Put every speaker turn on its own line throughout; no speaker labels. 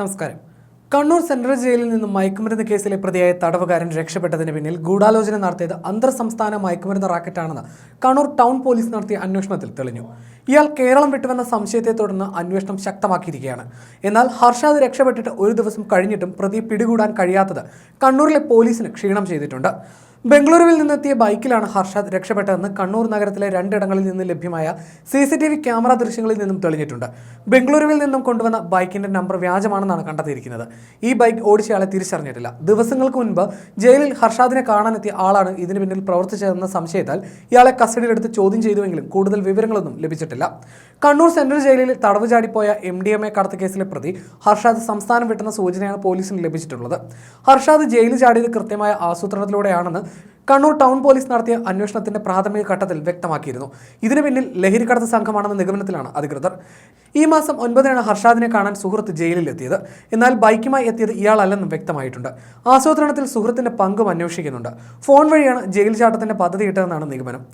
നമസ്കാരം. കണ്ണൂർ സെൻട്രൽ ജയിലിൽ നിന്നും മയക്കുമരുന്ന് കേസിലെ പ്രതിയായ തടവുകാരൻ രക്ഷപ്പെട്ടതിന് പിന്നിൽ ഗൂഢാലോചന നടത്തിയത് അന്തർ സംസ്ഥാന മയക്കുമരുന്ന് റാക്കറ്റാണെന്ന് കണ്ണൂർ ടൗൺ പോലീസ് നടത്തിയ അന്വേഷണത്തിൽ തെളിഞ്ഞു. ഇയാൾ കേരളം വിട്ടുവെന്ന സംശയത്തെ തുടർന്ന് അന്വേഷണം ശക്തമാക്കിയിരിക്കുകയാണ്. എന്നാൽ ഹർഷാദ് രക്ഷപ്പെട്ടിട്ട് ഒരു ദിവസം കഴിഞ്ഞിട്ടും പ്രതി പിടികൂടാൻ കഴിയാത്തത് കണ്ണൂരിലെ പോലീസിന് ക്ഷീണം ചെയ്തിട്ടുണ്ട്. ബംഗളൂരുവിൽ നിന്നെത്തിയ ബൈക്കിലാണ് ഹർഷാദ് രക്ഷപ്പെട്ടതെന്ന് കണ്ണൂർ നഗരത്തിലെ രണ്ടിടങ്ങളിൽ നിന്ന് ലഭ്യമായ C C T V camera ദൃശ്യങ്ങളിൽ നിന്നും തെളിഞ്ഞിട്ടുണ്ട്. ബംഗളൂരുവിൽ നിന്നും കൊണ്ടുവന്ന ബൈക്കിന്റെ നമ്പർ വ്യാജമാണെന്നാണ് കണ്ടെത്തിയിരിക്കുന്നത്. ഈ ബൈക്ക് ഓടിച്ചയാളെ തിരിച്ചറിഞ്ഞിട്ടില്ല. ദിവസങ്ങൾക്ക് മുൻപ് ജയിലിൽ ഹർഷാദിനെ കാണാനെത്തിയ ആളാണ് ഇതിന് പിന്നിൽ പ്രവർത്തിച്ചതെന്ന സംശയത്താൽ ഇയാളെ കസ്റ്റഡിയിലെടുത്ത് ചോദ്യം ചെയ്തുവെങ്കിലും കൂടുതൽ വിവരങ്ങളൊന്നും ലഭിച്ചിട്ടില്ല. കണ്ണൂർ സെൻട്രൽ ജയിലിൽ തടവ് ചാടിപ്പോയ എം ഡി എം എ കടത്ത് കേസിലെ പ്രതി ഹർഷാദ് സംസ്ഥാനം വിട്ടുന്ന സൂചനയാണ് പോലീസിന് ലഭിച്ചിട്ടുള്ളത്. ഹർഷാദ് ജയിലിൽ ചാടിയത് കൃത്യമായ ആസൂത്രണത്തിലൂടെയാണെന്ന് കണ്ണൂർ ടൗൺ പോലീസ് നടത്തിയ അന്വേഷണത്തിന്റെ പ്രാഥമിക ഘട്ടത്തിൽ വ്യക്തമാക്കിയിരുന്നു. ഇതിനു പിന്നിൽ ലഹരിക്കടത്ത് സംഘമാണെന്ന നിഗമനത്തിലാണ് അധികൃതർ. ഈ മാസം ഒൻപതിനാണ് ഹർഷാദിനെ കാണാൻ സുഹൃത്ത് ജയിലിലെത്തിയത്. എന്നാൽ ബൈക്കുമായി എത്തിയത് ഇയാളല്ലെന്നും വ്യക്തമായിട്ടുണ്ട്. ആസൂത്രണത്തിൽ സുഹൃത്തിന്റെ പങ്കും അന്വേഷിക്കുന്നുണ്ട്. ഫോൺ വഴിയാണ് ജയിൽ ചാട്ടത്തിന്റെ പദ്ധതിയിട്ടതെന്നാണ് നിഗമനം.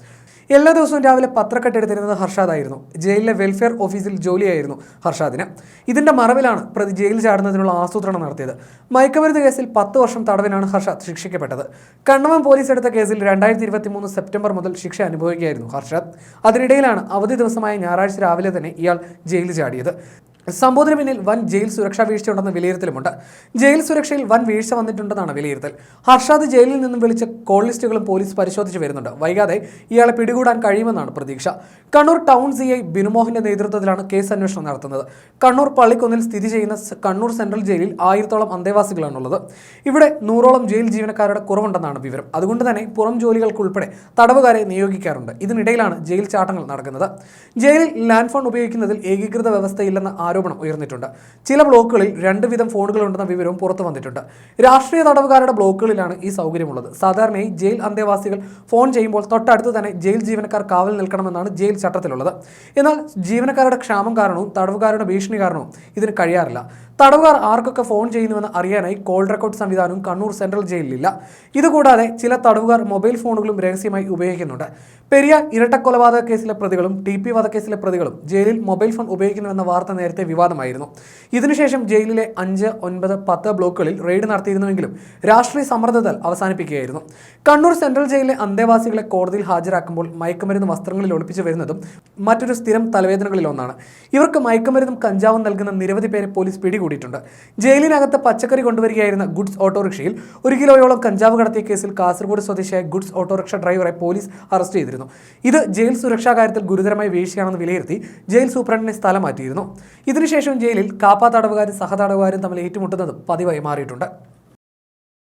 എല്ലാ ദിവസവും രാവിലെ പത്രക്കെട്ടെടുത്തിരുന്നത് ഹർഷാദായിരുന്നു. ജയിലിലെ വെൽഫെയർ ഓഫീസിൽ ജോലിയായിരുന്നു ഹർഷാദിന്. ഇതിന്റെ മറവിലാണ് പ്രതി ജയിൽ ചാടുന്നതിനുള്ള ആസൂത്രണം നടത്തിയത്. മയക്കുമരുന്ന് കേസിൽ പത്ത് വർഷം തടവിനാണ് ഹർഷാദ് ശിക്ഷിക്കപ്പെട്ടത്. കണ്ണവം പോലീസ് എടുത്ത കേസിൽ രണ്ടായിരത്തി ഇരുപത്തി മൂന്ന് സെപ്റ്റംബർ മുതൽ ശിക്ഷ അനുഭവിക്കുകയായിരുന്നു ഹർഷാദ്. അതിനിടയിലാണ് അവധി ദിവസമായ ഞായറാഴ്ച രാവിലെ തന്നെ ഇയാൾ ജയിലിൽ ചാടിയത്. സംഭവത്തിന് പിന്നിൽ വൻ ജയിൽ സുരക്ഷാ വീഴ്ചയുണ്ടെന്ന വിലയിരുത്തലുമുണ്ട്. ജയിൽ സുരക്ഷയിൽ വൻ വീഴ്ച വന്നിട്ടുണ്ടെന്നാണ് വിലയിരുത്തൽ. ഹർഷാദ് ജയിലിൽ നിന്നും വിളിച്ച കോൾ ലിസ്റ്റുകളും പോലീസ് പരിശോധിച്ച് വരുന്നുണ്ട്. വൈകാതെ ഇയാളെ പിടികൂടാൻ കഴിയുമെന്നാണ് പ്രതീക്ഷ. കണ്ണൂർ ടൗൺ സി ഐ ബിനുമോഹന്റെ നേതൃത്വത്തിലാണ് കേസ് അന്വേഷണം നടത്തുന്നത്. കണ്ണൂർ പള്ളിക്കൊന്നിൽ സ്ഥിതി ചെയ്യുന്ന കണ്ണൂർ സെൻട്രൽ ജയിലിൽ ആയിരത്തോളം അന്തേവാസികളാണുള്ളത്. ഇവിടെ നൂറോളം ജയിൽ ജീവനക്കാരുടെ കുറവുണ്ടെന്നാണ് വിവരം. അതുകൊണ്ട് തന്നെ പുറം ജോലികൾക്കുൾപ്പെടെ തടവുകാരെ നിയോഗിക്കാറുണ്ട്. ഇതിനിടയിലാണ് ജയിൽ ചാട്ടങ്ങൾ നടക്കുന്നത്. ജയിലിൽ ലാൻഡ് ഫോൺ ഉപയോഗിക്കുന്നതിൽ ഏകീകൃത വ്യവസ്ഥയില്ലെന്ന ആരോപണം ഉയർന്നിട്ടുണ്ട്. ചില ബ്ലോക്കുകളിൽ രണ്ട് വിധം ഫോണുകളുണ്ടെന്ന വിവരവും പുറത്തു വന്നിട്ടുണ്ട്. രാഷ്ട്രീയ തടവുകാരുടെ ബ്ലോക്കുകളിലാണ് ഈ സൗകര്യമുള്ളത്. സാധാരണയായി ജയിൽ അന്തേവാസികൾ ഫോൺ ചെയ്യുമ്പോൾ തൊട്ടടുത്ത് തന്നെ ജയിൽ ജീവനക്കാർ കാവൽ നിൽക്കണമെന്നാണ് ജയിൽ ചട്ടത്തിലുള്ളത്. എന്നാൽ ജീവനക്കാരുടെ ക്ഷാമം കാരണവും തടവുകാരുടെ ഭീഷണി കാരണവും ഇതിന് കഴിയാറില്ല. തടവുകാർ ആർക്കൊക്കെ ഫോൺ ചെയ്യുന്നുവെന്ന് അറിയാനായി കോൾ റെക്കോർഡ് സംവിധാനവും കണ്ണൂർ സെൻട്രൽ ജയിലിലില്ല ഇതുകൂടാതെ ചില തടവുകാർ മൊബൈൽ ഫോണുകളും രഹസ്യമായി ഉപയോഗിക്കുന്നുണ്ട്. പെരിയ ഇരട്ടക്കൊലപാതക കേസിലെ പ്രതികളും ടി പി വധക്കേസിലെ പ്രതികളും ജയിലിൽ മൊബൈൽ ഫോൺ ഉപയോഗിക്കുന്നുവെന്ന വാർത്ത നേരത്തെ വിവാദമായിരുന്നു. ഇതിനുശേഷം ജയിലിലെ അഞ്ച് ഒൻപത് പത്ത് ബ്ലോക്കുകളിൽ റെയ്ഡ് നടത്തിയിരുന്നുവെങ്കിലും രാഷ്ട്രീയ സമ്മർദ്ദത്താൽ അവസാനിപ്പിക്കുകയായിരുന്നു. കണ്ണൂർ സെൻട്രൽ ജയിലിലെ അന്തേവാസികളെ കോടതിയിൽ ഹാജരാക്കുമ്പോൾ മയക്കുമരുന്ന് വസ്ത്രങ്ങളിൽ ഒളിപ്പിച്ചു വരുന്നതും മറ്റൊരു സ്ഥിരം തലവേദനകളിൽ ഒന്നാണ്. ഇവർക്ക് മയക്കുമരുന്നും കഞ്ചാവും നൽകുന്ന നിരവധി പേരെ പോലീസ് പിടികൂടിയിട്ടുണ്ട് ജയിലിനകത്ത് പച്ചക്കറി കൊണ്ടുവരികയായിരുന്ന ഗുഡ്സ് ഓട്ടോറിക്ഷയിൽ ഒരു കിലോയോളം കഞ്ചാവ് കടത്തിയ കേസിൽ കാസർഗോഡ് സ്വദേശിയായ ഗുഡ്സ് ഓട്ടോറിക്ഷ ഡ്രൈവറെ പോലീസ് അറസ്റ്റ് ചെയ്തിരുന്നു. ഇത് ജയിൽ സുരക്ഷാ കാര്യത്തിൽ ഗുരുതരമായ വീഴ്ചയാണെന്ന് വിലയിരുത്തി ജയിൽ സൂപ്രണ്ടിനെ സ്ഥലം മാറ്റിയിരുന്നു. ഇതിനുശേഷം ജയിലിൽ കാപ്പ തടവുകാരും സഹതടവുകാരും തമ്മിൽ ഏറ്റുമുട്ടുന്നതും പതിവായി മാറിയിട്ടുണ്ട്.